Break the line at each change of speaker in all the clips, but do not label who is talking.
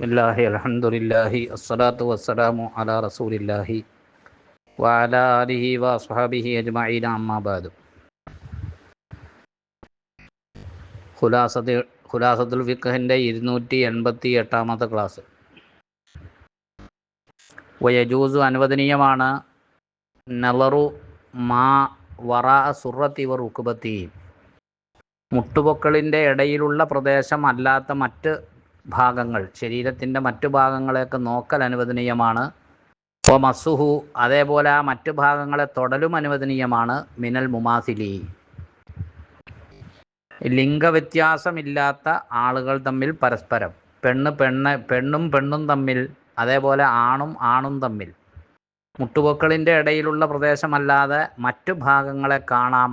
ബിസ്മില്ലാഹി അലഹമുല്ലാഹി അസ്സലാത്തു വസ്സലാമു അലാ റസൂലില്ലാഹി വഅല ആലിഹി വസ്ഹാബിഹി അജ്മഈന അമ്മാബാദു ഖുലാസത്തിൽ ഖുലാസത്തുൽ ഫിഖഹിന്റെ ഇരുന്നൂറ്റി എൺപത്തി എട്ടാമത്തെ ക്ലാസ്. വയജൂസു അനുവദനീയമാണ് നലറു മാ വറാ സുറത്തി വർ ഉക്കുബത്തി മുട്ടുപൊക്കളിന്റെ ഇടയിലുള്ള പ്രദേശം അല്ലാത്ത മറ്റ് ഭാഗങ്ങൾ ശരീരത്തിന്റെ മറ്റു ഭാഗങ്ങളെയൊക്കെ നോക്കൽ അനുവദനീയമാണ്. ഓ മസുഹു അതേപോലെ ആ മറ്റു ഭാഗങ്ങളെ തൊടലും അനുവദനീയമാണ്. മിനൽ മുമാസിലി. ലിംഗവ്യത്യാസമില്ലാത്ത ആളുകൾ തമ്മിൽ പരസ്പരം. പെണ്ണ് പെണ്ണ് പെണ്ണും പെണ്ണും തമ്മിൽ അതേപോലെ ആണും ആണും തമ്മിൽ. മുട്ടുപൊക്കളിന്റെ ഇടയിലുള്ള പ്രദേശമല്ലാതെ മറ്റു ഭാഗങ്ങളെ കാണാം.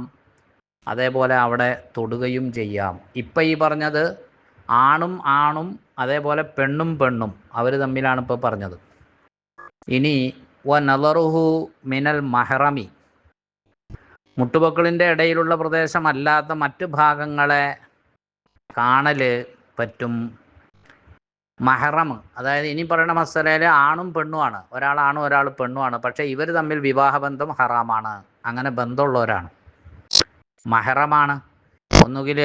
അതേപോലെ അവിടെ തൊടുകയും ചെയ്യാം. ഇപ്പം ഈ പറഞ്ഞത് ആണും ആണും അതേപോലെ പെണ്ണും പെണ്ണും അവർ തമ്മിലാണ് ഇപ്പോൾ പറഞ്ഞത്. ഇനി വ നലറുഹു മിനൽ മഹറമി. മുട്ടുപൊക്കളിന്റെ ഇടയിലുള്ള പ്രദേശമല്ലാത്ത മറ്റ് ഭാഗങ്ങളെ കാണൽ പറ്റും. മഹറം അതായത് ഇനി പറയുന്ന മസലയിൽ ആണും പെണ്ണുമാണ്. ഒരാളാണും ഒരാൾ പെണ്ണുമാണ്. പക്ഷേ ഇവർ തമ്മിൽ വിവാഹബന്ധം ഹറാമാണ്. അങ്ങനെ ബന്ധമുള്ളവരാണ്. മഹറമാണ്. ഒന്നുകിൽ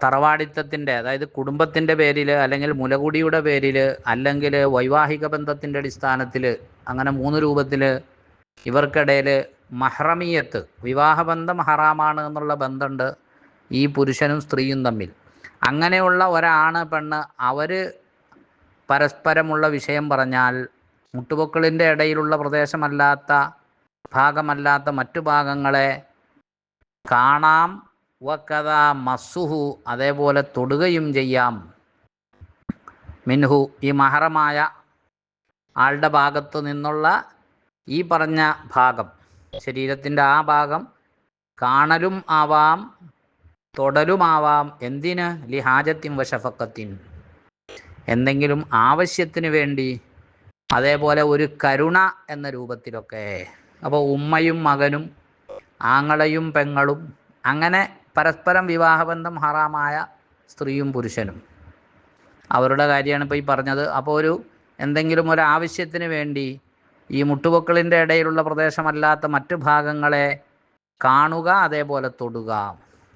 തറവാടിത്തത്തിന്റെ അതായത് കുടുംബത്തിന്റെ പേരിൽ അല്ലെങ്കിൽ മുലകുടിയുടെ പേരിൽ അല്ലെങ്കിൽ വൈവാഹിക ബന്ധത്തിന്റെ അടിസ്ഥാനത്തിൽ അങ്ങനെ മൂന്ന് രൂപത്തിൽ ഇവർക്കിടയിൽ മഹ്റമീയത്ത് വിവാഹബന്ധം ഹറാമാണ് എന്നുള്ള ബന്ധമുണ്ട് ഈ പുരുഷനും സ്ത്രീയും തമ്മിൽ. അങ്ങനെയുള്ള ഒരാണ് പെണ്ണ് അവർ പരസ്പരമുള്ള വിഷയം പറഞ്ഞാൽ മുട്ടുപൊക്കളിന്റെ ഇടയിലുള്ള പ്രദേശമല്ലാത്ത ഭാഗമല്ലാത്ത മറ്റു ഭാഗങ്ങളെ കാണാം വക്കഥ മസ്സുഹു അതേപോലെ തൊടുകയും ചെയ്യാം. മിൻഹു ഈ മഹറമായ ആളുടെ ഭാഗത്തു നിന്നുള്ള ഈ പറഞ്ഞ ഭാഗം ശരീരത്തിന്റെ ആ ഭാഗം കാണലും ആവാം തൊടലുമാവാം എന്തിന്? ലിഹാജത്തിൻ വശഫക്കത്തിൻ എന്തെങ്കിലും ആവശ്യത്തിന് വേണ്ടി അതേപോലെ ഒരു കരുണ എന്ന രൂപത്തിലൊക്കെ. അപ്പോൾ ഉമ്മയും മകനും ആങ്ങളയും പെങ്ങളും അങ്ങനെ പരസ്പരം വിവാഹബന്ധം ഹറാമായ സ്ത്രീയും പുരുഷനും. അവരുടെ കാര്യമാണ് ഇപ്പോൾ ഈ പറഞ്ഞത്. അപ്പോൾ ഒരു എന്തെങ്കിലും ഒരു ആവശ്യത്തിന് വേണ്ടി ഈ മുട്ടുപൊക്കളിന്റെ ഇടയിലുള്ള പ്രദേശമല്ലാത്ത മറ്റു ഭാഗങ്ങളെ കാണുക അതേപോലെ തൊടുക.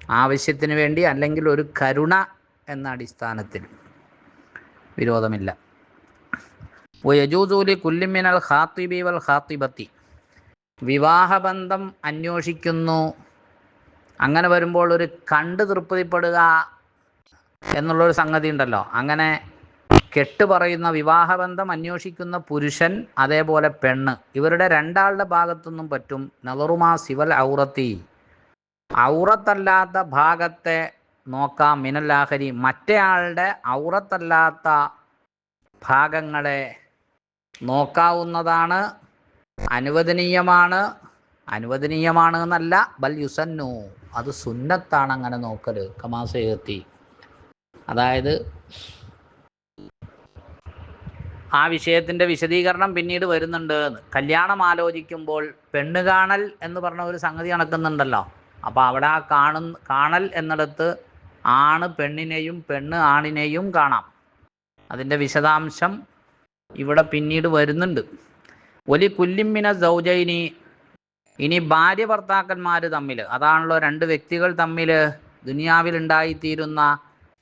ആവശ്യത്തിന് വേണ്ടി അല്ലെങ്കിൽ ഒരു കരുണ എന്ന അടിസ്ഥാനത്തിൽ. വിരോധമില്ല. യജൂസൂലി കുല്ലിമിനൽ ഖാത്തിബി വൽ ഖാത്തിബത്തി. വിവാഹബന്ധം അന്വേഷിക്കുന്നു അങ്ങനെ വരുമ്പോൾ ഒരു കണ്ട് തൃപ്തിപ്പെടുക എന്നുള്ളൊരു സംഗതി ഉണ്ടല്ലോ അങ്ങനെ കെട്ട് പറയുന്ന വിവാഹബന്ധം അന്വേഷിക്കുന്ന പുരുഷൻ അതേപോലെ പെണ്ണ് ഇവരുടെ രണ്ടാളുടെ ഭാഗത്തുനിന്നും പറ്റും. നലറുമാ സിവൽ ഔറത്തി. ഔറത്തല്ലാത്ത ഭാഗത്തെ നോക്കാം മിനല്ലാഹരി. മറ്റേ ആളുടെ ഔറത്തല്ലാത്ത ഭാഗങ്ങളെ നോക്കാവുന്നതാണ്. അനുവദനീയമാണ്. അനുവദനീയമാണ് എന്നല്ല ബൽ യുസന്നു. അത് സുന്നത്താണ് അങ്ങനെ നോക്കൽ കമാസയത്തി അതായത് ആ വിഷയത്തിന്റെ വിശദീകരണം പിന്നീട് വരുന്നുണ്ട് കല്യാണം ആലോചിക്കുമ്പോൾ പെണ്ണ് കാണൽ എന്ന് പറഞ്ഞ ഒരു സംഗതി നടക്കുന്നുണ്ടല്ലോ. അപ്പോൾ അവിടെ ആ കാണുന്ന കാണൽ എന്നിടത്ത് ആണ് പെണ്ണിനെയും പെണ്ണ് ആണിനെയും കാണാം. അതിന്റെ വിശദാംശം ഇവിടെ പിന്നീട് വരുന്നുണ്ട്. ഒലി കുല്ലിമ്മിന സൗജൈനി ഇനി ഭാര്യ ഭർത്താക്കന്മാർ തമ്മിൽ അതാണല്ലോ രണ്ട് വ്യക്തികൾ തമ്മിൽ ദുനിയാവിൽ ഉണ്ടായിത്തീരുന്ന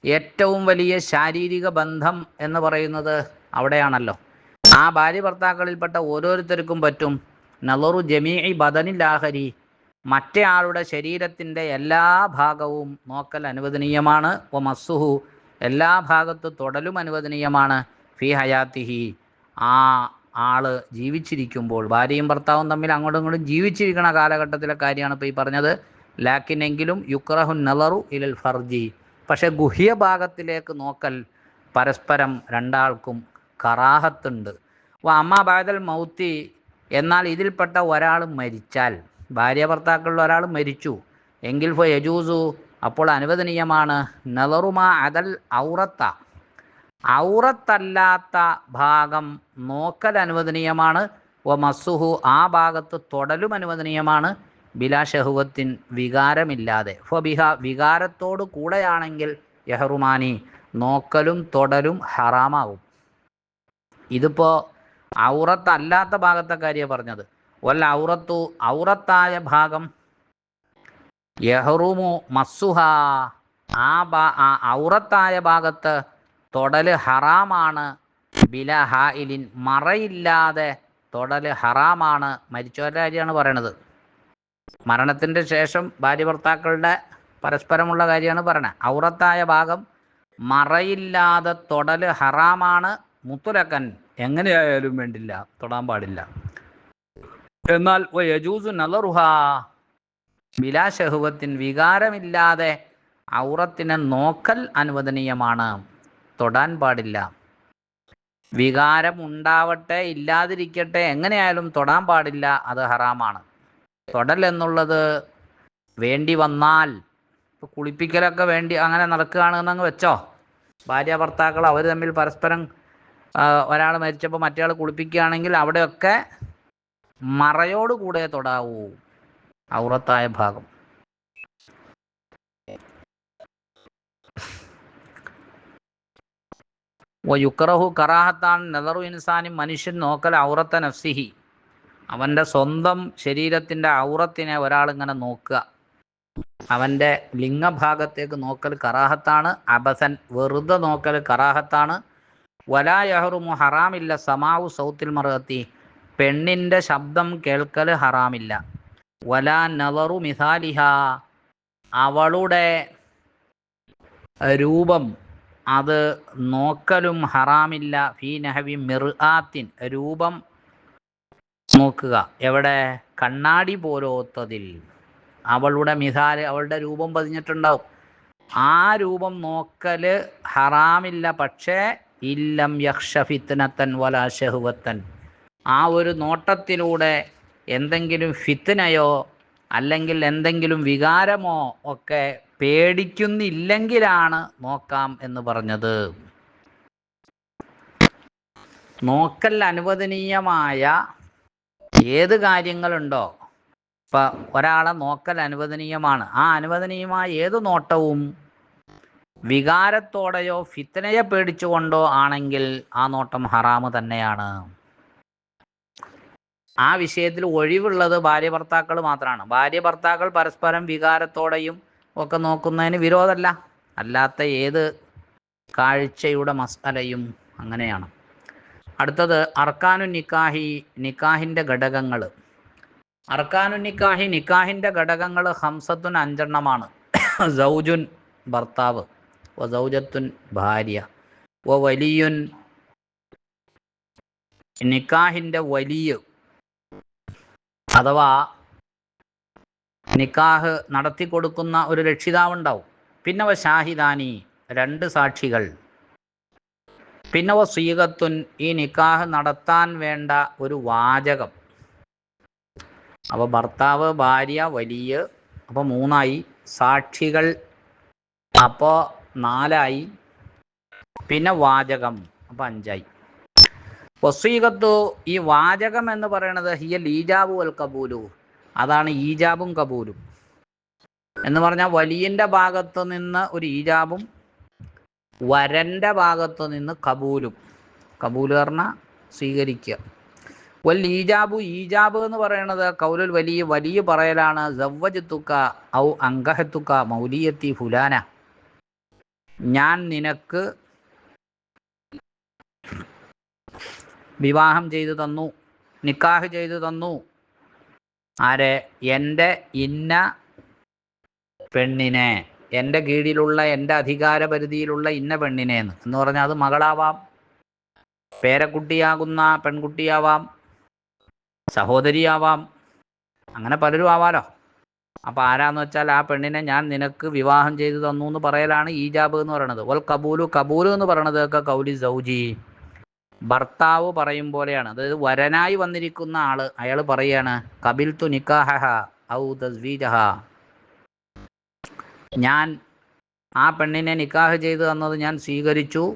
ഏറ്റവും വലിയ ശാരീരിക ബന്ധം എന്ന് പറയുന്നത് അവിടെയാണല്ലോ. ആ ഭാര്യ ഭർത്താക്കളിൽപ്പെട്ട ഓരോരുത്തർക്കും പറ്റും നളറു ജമീഇ ബദനിലാഹരി മറ്റേ ആളുടെ ശരീരത്തിന്റെ എല്ലാ ഭാഗവും നോക്കൽ അനുവദനീയമാണ്. ഒ മസ്സുഹു എല്ലാ ഭാഗത്തും തൊടലും അനുവദനീയമാണ്. ഫി ഹയാത്തിഹി ആ ആൾ ജീവിച്ചിരിക്കുമ്പോൾ ഭാര്യയും ഭർത്താവും തമ്മിൽ അങ്ങോട്ടും ഇങ്ങോട്ടും ജീവിച്ചിരിക്കുന്ന കാലഘട്ടത്തിലെ കാര്യമാണ് ഇപ്പോൾ ഈ പറഞ്ഞത്. ലാക്കിനെങ്കിലും യുക്രഹു നലറു ഇലൽ ഫർജി. പക്ഷേ ഗുഹ്യ ഭാഗത്തിലേക്ക് നോക്കൽ പരസ്പരം രണ്ടാൾക്കും കറാഹത്തുണ്ട്. അപ്പോൾ അമ്മ ബാദൽ മൗത്തി എന്നാൽ ഇതിൽപ്പെട്ട ഒരാൾ മരിച്ചാൽ ഭാര്യ ഭർത്താക്കളിൽ ഒരാൾ മരിച്ചു എങ്കിൽ ഫോ യജൂസു അപ്പോൾ അനുവദനീയമാണ് നലറുമാ അതൽ ഔറത്ത ഔറത്തല്ലാത്ത ഭാഗം നോക്കൽ അനുവദനീയമാണ്. വ മസുഹു ആ ഭാഗത്ത് തൊടലും അനുവദനീയമാണ്. ബിലാ ഷഹുവത്തിൻ വികാരമില്ലാതെ. ഫോ ബിഹ വികാരത്തോട് കൂടെയാണെങ്കിൽ യഹറുമാനി നോക്കലും തൊടലും ഹറാമാവും. ഇതിപ്പോൾ ഔറത്തല്ലാത്ത ഭാഗത്തെ കാര്യമാണ് പറഞ്ഞത്. വല്ല ഔറത്തു ഔറത്തായ ഭാഗം യഹ്റുമു മസ്സുഹ ആ ഔറത്തായ ഭാഗത്ത് തൊടൽ ഹറാമാണ്. ബില ഹായിലിൻ മറയില്ലാതെ തൊടൽ ഹറാമാണ്. മരിച്ചവരുടെ കാര്യമാണ് പറയണത്. മരണത്തിന്റെ ശേഷം ഭാര്യ ഭർത്താക്കളുടെ പരസ്പരമുള്ള കാര്യമാണ് പറയണത്. ഔറത്തായ ഭാഗം മറയില്ലാതെ തൊടൽ ഹറാമാണ്. മുത്തുലക്കൻ എങ്ങനെയായാലും വേണ്ടില്ല തൊടാൻ പാടില്ല. എന്നാൽ യജൂസു നലറുഹ ബിലാ ഷഹുവത്തിൻ വികാരമില്ലാതെ ഔറത്തിനെ നോക്കൽ അനുവദനീയമാണ്. തൊടാൻ പാടില്ല. വികാരം ഉണ്ടാവട്ടെ ഇല്ലാതിരിക്കട്ടെ എങ്ങനെയായാലും തൊടാൻ പാടില്ല അത് ഹറാമാണ്. തൊടൽ എന്നുള്ളത് വേണ്ടി വന്നാൽ ഇപ്പോൾ കുളിപ്പിക്കലൊക്കെ വേണ്ടി അങ്ങനെ നടക്കുകയാണെന്നങ്ങ് വെച്ചോ. ഭാര്യ ഭർത്താക്കൾ അവർ തമ്മിൽ പരസ്പരം ഒരാൾ മരിച്ചപ്പോൾ മറ്റേയാൾ കുളിപ്പിക്കുകയാണെങ്കിൽ അവിടെയൊക്കെ മറയോടുകൂടെ തൊടാവൂ. ഔറത്തായ ഭാഗം. യുക്രഹു കറാഹത്താൻ നെതറു ഇൻസാനി മനുഷ്യൻ നോക്കൽ ഔറത്ത നഫ്സിഹി. അവന്റെ സ്വന്തം ശരീരത്തിന്റെ ഔറത്തിനെ ഒരാളിങ്ങനെ നോക്കുക. അവന്റെ ലിംഗഭാഗത്തേക്ക് നോക്കൽ കറാഹത്താണ് അബസൻ വെറുതെ നോക്കൽ കറാഹത്താണ്. വലാ യഹറുമു ഹറാമില്ല സമാവു സൗത്തിൽ മറുകത്തി പെണ്ണിന്റെ ശബ്ദം കേൾക്കൽ ഹറാമില്ല. വലാ നവറു മിസാലിഹ. അവളുടെ രൂപം അത് നോക്കലും ഹറാമില്ല. ഫീ നഹവി മിർആത്തിൻ രൂപം നോക്കുക. എവിടെ? കണ്ണാടി പോലോത്തതിൽ. അവളുടെ മിസാൽ അവളുടെ രൂപം പതിഞ്ഞിട്ടുണ്ടാവും. ആ രൂപം നോക്കൽ ഹറാമില്ല. പക്ഷേ ഇല്ലം യക്ഷഫിത്തനത്തൻ വല ഷെഹുവത്തൻ ആ ഒരു നോട്ടത്തിലൂടെ എന്തെങ്കിലും ഫിത്തനയോ അല്ലെങ്കിൽ എന്തെങ്കിലും വികാരമോ ഒക്കെ പേടിക്കുന്നില്ലെങ്കിലാണ് നോക്കാം എന്ന് പറഞ്ഞത്. നോക്കൽ അനുവദനീയമായ ഏത് കാര്യങ്ങളുണ്ടോ? ഇപ്പം ഒരാളെ നോക്കൽ അനുവദനീയമാണ്. ആ അനുവദനീയമായ ഏത് നോട്ടവും വികാരത്തോടെയോ ഫിത്തനയെ പേടിച്ചുകൊണ്ടോ ആണെങ്കിൽ ആ നോട്ടം ഹറാമ് തന്നെയാണ്. ആ വിഷയത്തിൽ ഒഴിവുള്ളത് ഭാര്യ ഭർത്താക്കൾ മാത്രമാണ് ഭാര്യ ഭർത്താക്കൾ പരസ്പരം വികാരത്തോടെയും ഒക്കെ നോക്കുന്നതിന് വിരോധമല്ല. അല്ലാത്ത ഏത് കാഴ്ചയുടെ മസാലയും അങ്ങനെയാണ്. അടുത്തത് അർക്കാനു നിക്കാഹി നിക്കാഹിന്റെ ഘടകങ്ങൾ അർക്കാനു നിക്കാഹി നിക്കാഹിന്റെ ഘടകങ്ങൾ ഹംസത്തുൻ അഞ്ചെണ്ണമാണ്. സൗജുൻ ഭർത്താവ് വ സൗജത്തുൻ ഭാര്യ വ വലിയുൻ നിക്കാഹിന്റെ വലിയ അഥവാ നിക്കാഹ് നടത്തി കൊടുക്കുന്ന ഒരു രക്ഷിതാവുണ്ടാവും. പിന്നെ വ ഷാഹിദാനി രണ്ട് സാക്ഷികൾ. പിന്നെ വ സ്വീകത്തുൻ ഈ നിക്കാഹ് നടത്താൻ വേണ്ട ഒരു വാചകം. അപ്പോൾ ഭർത്താവ് ഭാര്യ വലിയ അപ്പോൾ മൂന്നായി. സാക്ഷികൾ അപ്പോൾ നാലായി. പിന്നെ വാചകം അപ്പം അഞ്ചായി. വസീകത്തു ഈ വാചകം എന്ന് പറയുന്നത് ഹിയ ലീജാബു അൽ കബൂലു. അതാണ് ഈജാബും കബൂലും. എന്ന് പറഞ്ഞാൽ വലിയന്റെ ഭാഗത്തു നിന്ന് ഒരു ഈജാബും വരന്റെ ഭാഗത്തു നിന്ന് കബൂലും. കബൂൽ പറഞ്ഞാൽ സ്വീകരിക്കുക. വൽ ഈജാബു ഈജാബ് എന്ന് പറയുന്നത് കൗലുൽ വലിയ വലിയ പറയലാണ് ജവ്വജത്തുക്ക ഔ അങ്കഹത്തുക്ക മൗലിയത്തി ഫുലാന. ഞാൻ നിനക്ക് വിവാഹം ചെയ്തു തന്നു നിക്കാഹ് ചെയ്തു തന്നു ആരെ? എന്റെ ഇന്ന പെണ്ണിനെ എന്റെ കീഴിലുള്ള എന്റെ അധികാര പരിധിയിലുള്ള ഇന്ന പെണ്ണിനെ എന്ന് എന്ന് പറഞ്ഞാൽ അത് മകളാവാം പേരക്കുട്ടിയാകുന്ന പെൺകുട്ടിയാവാം സഹോദരിയാവാം അങ്ങനെ പലരും ആവാലോ. അപ്പം ആരാന്ന് വെച്ചാൽ ആ പെണ്ണിനെ ഞാൻ നിനക്ക് വിവാഹം ചെയ്തു തന്നു എന്ന് പറയലാണ് ഈജാബ് എന്ന് പറയുന്നത്. വൽ കബൂലു കബൂലു എന്ന് പറയണത് ഒക്കെ കൗലി സൗജി. ഭർത്താവ് പറയും പോലെയാണ്. അതായത് വരനായി വന്നിരിക്കുന്ന ആൾ അയാൾ പറയാണ് കബിൽ തു നിക്കാഹ ഔ തസ്വീജഹ. ഞാൻ ആ പെണ്ണിനെ നിക്കാഹ് ചെയ്തു തന്നത് ഞാൻ സ്വീകരിച്ചു.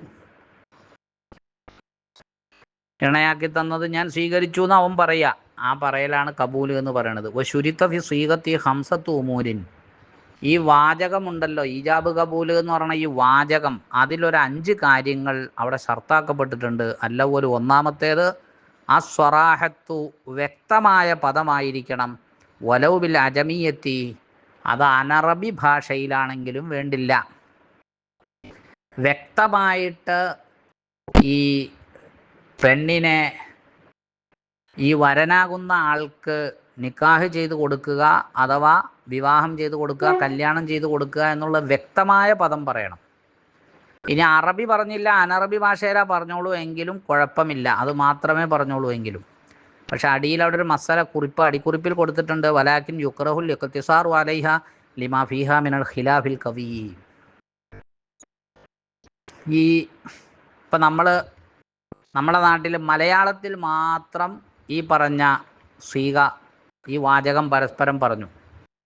ഇണയാക്കി തന്നത് ഞാൻ സ്വീകരിച്ചു എന്ന് അവൻ പറയാ. ആ പറയലാണ് കബൂൽ എന്ന് പറയുന്നത് ഓ ശുരിത്തഫി സ്വീകത്തി ഹംസത്തു ഉമൂരിൻ. ഈ വാചകമുണ്ടല്ലോ ഈജാബ് കബൂൽ എന്ന് പറഞ്ഞ ഈ വാചകം. അതിലൊരു അഞ്ച് കാര്യങ്ങൾ അവിടെ ഷർത്താക്കപ്പെട്ടിട്ടുണ്ട് അല്ല ഒരു ഒന്നാമത്തേത് ആ സ്വറാഹത്തു വ്യക്തമായ പദമായിരിക്കണം. വലവുബിൽ അജമീയത്തി അത് അനറബി ഭാഷയിലാണെങ്കിലും വേണ്ടില്ല. വ്യക്തമായിട്ട് ഈ പെണ്ണിനെ ഈ വരനാകുന്ന ആൾക്ക് നിക്കാഹ് ചെയ്ത് കൊടുക്കുക അഥവാ വിവാഹം ചെയ്ത് കൊടുക്കുക കല്യാണം ചെയ്ത് കൊടുക്കുക എന്നുള്ള വ്യക്തമായ പദം പറയണം. ഇനി അറബി പറഞ്ഞില്ല അനറബി ഭാഷയിലാ പറഞ്ഞോളൂ എങ്കിലും കുഴപ്പമില്ല. അത് മാത്രമേ പറഞ്ഞോളൂ എങ്കിലും. പക്ഷെ അടിയിൽ അവിടെ ഒരു മസാല കുറിപ്പ് അടിക്കുറിപ്പിൽ കൊടുത്തിട്ടുണ്ട്. വലാക്കിൻ യുക്രഹുൽ യുക്തിസാർ വാലൈഹ ലിമാ ഫിഹ മിനൽ ഖിലാഫിൽ കവി. ഈ ഇപ്പം നമ്മൾ നമ്മുടെ നാട്ടിൽ മലയാളത്തിൽ മാത്രം ഈ പറഞ്ഞ സ്വീക ഈ വാചകം പരസ്പരം പറഞ്ഞു.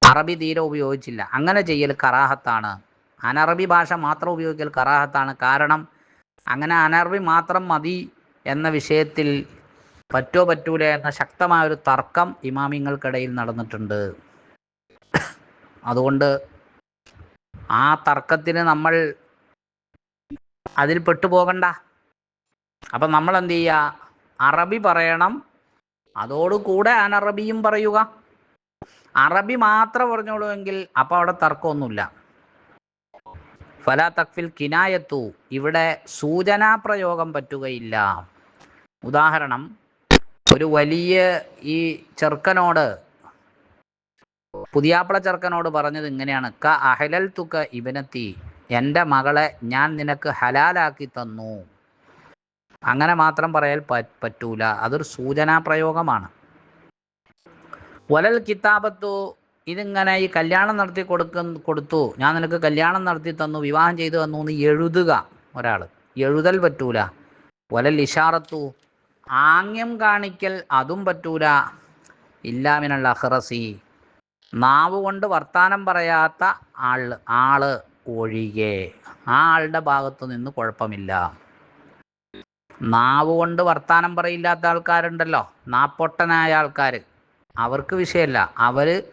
അറബി തീരെ ഉപയോഗിച്ചില്ല. അങ്ങനെ ചെയ്യൽ കറാഹത്താണ്. അനറബി ഭാഷ മാത്രം ഉപയോഗിക്കൽ കറാഹത്താണ്. കാരണം അങ്ങനെ അനറബി മാത്രം മതി എന്ന വിഷയത്തിൽ പറ്റോ പറ്റൂല എന്ന ശക്തമായ ഒരു തർക്കം ഇമാമിങ്ങൾക്കിടയിൽ നടന്നിട്ടുണ്ട്. അതുകൊണ്ട് ആ തർക്കത്തിന് നമ്മൾ അതിൽ പെട്ടുപോകണ്ട. അപ്പം നമ്മൾ എന്ത് ചെയ്യുക? അറബി പറയണം അതോടുകൂടെ അനറബിയും പറയുക. അറബി മാത്രം പറഞ്ഞോളൂ എങ്കിൽ അപ്പോൾ അവിടെ തർക്കമൊന്നുമില്ല. ഫല തക്ഫിൽ കിനായത്തു. ഇവിടെ സൂചനാ പ്രയോഗം പറ്റുകയില്ല. ഉദാഹരണം ഒരു വലിയ ഈ ചെറുക്കനോട് പുതിയാപ്പിള ചെറുക്കനോട് പറഞ്ഞത് ഇങ്ങനെയാണ്. ക അഹലൽ തുക ഇബനത്തി എന്റെ മകളെ ഞാൻ നിനക്ക് ഹലാലാക്കി തന്നു. അങ്ങനെ മാത്രം പറയാൻ പറ്റൂല. അതൊരു സൂചനാ പ്രയോഗമാണ് വലൽ കിതാബത്തു ഇതിങ്ങനെ ഈ കല്യാണം നടത്തി കൊടുക്കുന്ന കൊടുത്തു. ഞാൻ നിനക്ക് കല്യാണം നടത്തി തന്നു വിവാഹം ചെയ്തു തന്നു എന്ന് എഴുതുക ഒരാൾ എഴുതൽ പറ്റൂല. വലൽ ഇഷാറത്തു ആംഗ്യം കാണിക്കൽ അതും പറ്റൂല. ഇല്ലാമിനുള്ള അഹ്റസി. നാവ് കൊണ്ട് വർത്താനം പറയാത്ത ആൾ ആൾ ഒഴികെ. ആ ആളുടെ ഭാഗത്തു നിന്ന് കുഴപ്പമില്ല. നാവ് കൊണ്ട് വർത്താനം പറയില്ലാത്ത ആൾക്കാരുണ്ടല്ലോ. നാപ്പൊട്ടനായ ആൾക്കാർ അവർക്ക് വിഷയമല്ല അവർ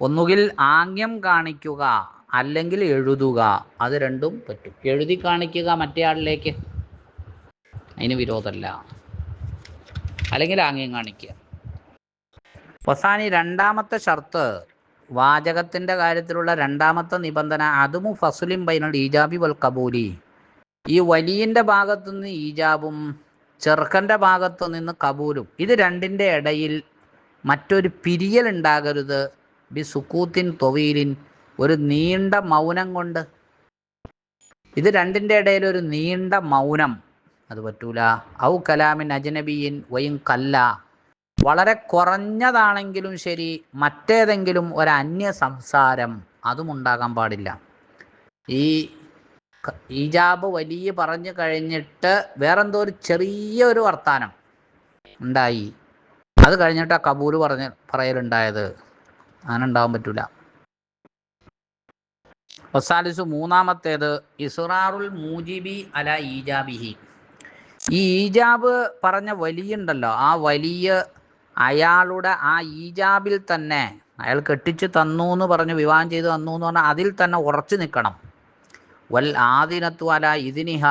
ഒന്നുകിൽ ആംഗ്യം കാണിക്കുക അല്ലെങ്കിൽ എഴുതുക. അത് രണ്ടും പറ്റും. എഴുതി കാണിക്കുക മറ്റേ ആളിലേക്ക്. അതിന് വിരോധമല്ല. അല്ലെങ്കിൽ ആംഗ്യം കാണിക്കുക. പൊസാനി രണ്ടാമത്തെ ഷർത്ത് വാചകത്തിന്റെ കാര്യത്തിലുള്ള രണ്ടാമത്തെ നിബന്ധന. അതും ഫസുലിം ബൈനൽ ഈജാബി വൽ കബൂലി ഈ വലിയന്റെ ഭാഗത്തു നിന്ന് ഈജാബും ചെറുക്കന്റെ ഭാഗത്തു നിന്ന് കബൂലും ഇത് രണ്ടിന്റെ ഇടയിൽ മറ്റൊരു പിരിയൽ ഉണ്ടാകരുത്. ബി സുക്കൂത്തിൻ തൊവീലിൻ ഒരു നീണ്ട മൗനം കൊണ്ട്. ഇത് രണ്ടിന്റെ ഇടയിൽ ഒരു നീണ്ട മൗനം. അത് പറ്റൂല. ഔ കലാമിൻ അജനബിയിൻ വയും കല്ല. വളരെ കുറഞ്ഞതാണെങ്കിലും ശരി മറ്റേതെങ്കിലും ഒരു അന്യ സംസാരം അതും ഉണ്ടാകാൻ പാടില്ല. ഈ ഈജാബ് വലിയ പറഞ്ഞു കഴിഞ്ഞിട്ട് വേറെന്തോ ഒരു ചെറിയ ഒരു വർത്താനം ഉണ്ടായി. അത് കഴിഞ്ഞിട്ട് ആ കബൂൽ പറഞ്ഞ് പറയലുണ്ടായത്. അങ്ങനെ ഉണ്ടാവാൻ പറ്റൂല. ഒസാലിസു മൂന്നാമത്തേത് ഇസ്റാറുൽ മൂജിബി അല ഈജാബിഹി. ഈ ഈജാബ് പറഞ്ഞ വലിയുണ്ടല്ലോ ആ വലിയ അയാളുടെ ആ ഈജാബിൽ തന്നെ അയാൾ കെട്ടിച്ച് തന്നു എന്ന് പറഞ്ഞ് വിവാഹം ചെയ്തു തന്നു എന്ന് പറഞ്ഞാൽ അതിൽ തന്നെ ഉറച്ചു നിൽക്കണം. വൽ ആദിനത്തു അല ഇതിനിഹ.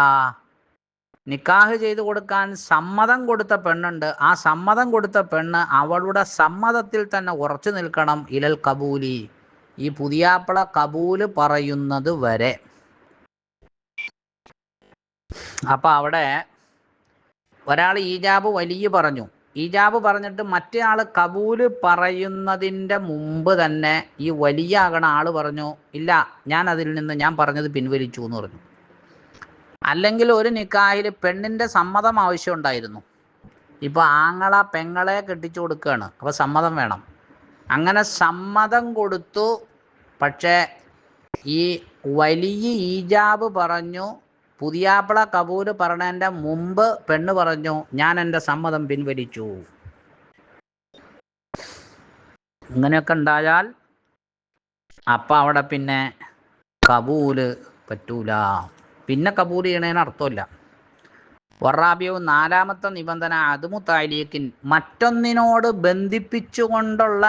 നിക്കാഹ് ചെയ്തു കൊടുക്കാൻ സമ്മതം കൊടുത്ത പെണ്ണുണ്ട്. ആ സമ്മതം കൊടുത്ത പെണ്ണ് അവളുടെ സമ്മതത്തിൽ തന്നെ ഉറച്ചു നിൽക്കണം. ഇലൽ കബൂലി. ഈ പുതിയാപ്പിള കബൂൽ പറയുന്നത് വരെ. അപ്പൊ അവിടെ ഒരാൾ ഈജാബ് വലിയ പറഞ്ഞു. ഈജാബ് പറഞ്ഞിട്ട് മറ്റേ ആൾ കബൂൽ പറയുന്നതിന്റെ മുമ്പ് തന്നെ ഈ വലിയ ആകണ ആൾ പറഞ്ഞു ഇല്ല ഞാൻ അതിൽ നിന്ന് ഞാൻ പറഞ്ഞത് പിൻവലിച്ചു എന്ന് പറഞ്ഞു. അല്ലെങ്കിൽ ഒരു നിക്കായിൽ പെണ്ണിന്റെ സമ്മതം ആവശ്യമുണ്ടായിരുന്നു ഇപ്പോൾ ആങ്ങള പെങ്ങളെ കെട്ടിച്ചു കൊടുക്കുകയാണ് അപ്പോൾ സമ്മതം വേണം. അങ്ങനെ സമ്മതം കൊടുത്തു പക്ഷേ ഈ വലിയ ഈജാബ് പറഞ്ഞു പുതിയാപ്പിള കപൂര് പറഞ്ഞതിന്റെ മുമ്പ് പെണ്ണ് പറഞ്ഞു ഞാൻ എന്റെ സമ്മതം പിൻവലിച്ചു. ഇങ്ങനെയൊക്കെ ഉണ്ടായാൽ അപ്പം അവിടെ പിന്നെ കബൂൽ പറ്റൂല. പിന്നെ കബൂൽ ചെയ്യണതിന് അർത്ഥമില്ല. വറാബിയവും നാലാമത്തെ നിബന്ധന അതുമു താലീക്കിൻ മറ്റൊന്നിനോട് ബന്ധിപ്പിച്ചുകൊണ്ടുള്ള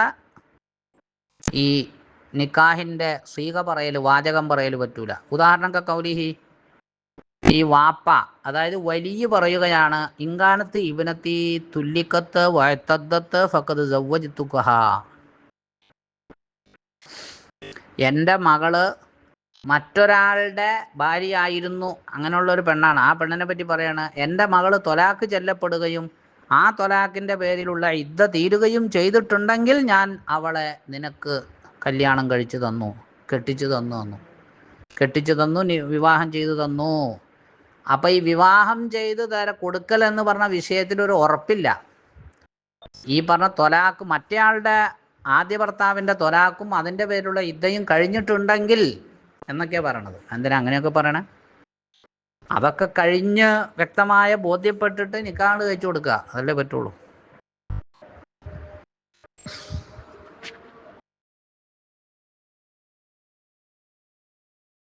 ഈ നിക്കാഹിന്റെ സീക പറയൽ വാചകം പറയൽ പറ്റൂല. ഉദാഹരണം കൗലിഹി ഈ വാപ്പ അതായത് വലിയ പറയുകയാണ് ഇങ്കാനത്ത് ഇവനത്തി തുല്ലിക്കത്ത് വയത്തദ്ദത്ത് ഫക്കത് സവ്വജിത്തുക്കഹ എന്റെ മകൾ മറ്റൊരാളുടെ ഭാര്യയായിരുന്നു അങ്ങനെയുള്ള ഒരു പെണ്ണാണ്. ആ പെണ്ണിനെ പറ്റി പറയാണ് എന്റെ മകൾ തൊലാക്ക് ചെല്ലപ്പെടുകയും ആ തൊലാക്കിന്റെ പേരിലുള്ള ഇദ്ദ തീരുകയും ചെയ്തിട്ടുണ്ടെങ്കിൽ ഞാൻ അവളെ നിനക്ക് കല്യാണം കഴിച്ചു തന്നു കെട്ടിച്ചു തന്നു തന്നു കെട്ടിച്ചു തന്നു വിവാഹം ചെയ്തു തന്നു. അപ്പൊ ഈ വിവാഹം ചെയ്ത് തര കൊടുക്കൽ എന്ന് പറഞ്ഞ വിഷയത്തിൽ ഒരു ഉറപ്പില്ല. ഈ പറഞ്ഞ തൊലാക്ക് മറ്റേയാളുടെ ആദ്യ ഭർത്താവിന്റെ തൊലാക്കും അതിന്റെ പേരിലുള്ള ഇദ്ദയും കഴിഞ്ഞിട്ടുണ്ടെങ്കിൽ എന്നൊക്കെയാ പറയണത്. എന്തിനാ അങ്ങനെയൊക്കെ പറയണേ? അതൊക്കെ കഴിഞ്ഞ് വ്യക്തമായ ബോധ്യപ്പെട്ടിട്ട് നിക്കാണ്ട് കഴിച്ചു കൊടുക്കുക. അതല്ലേ പറ്റുള്ളൂ.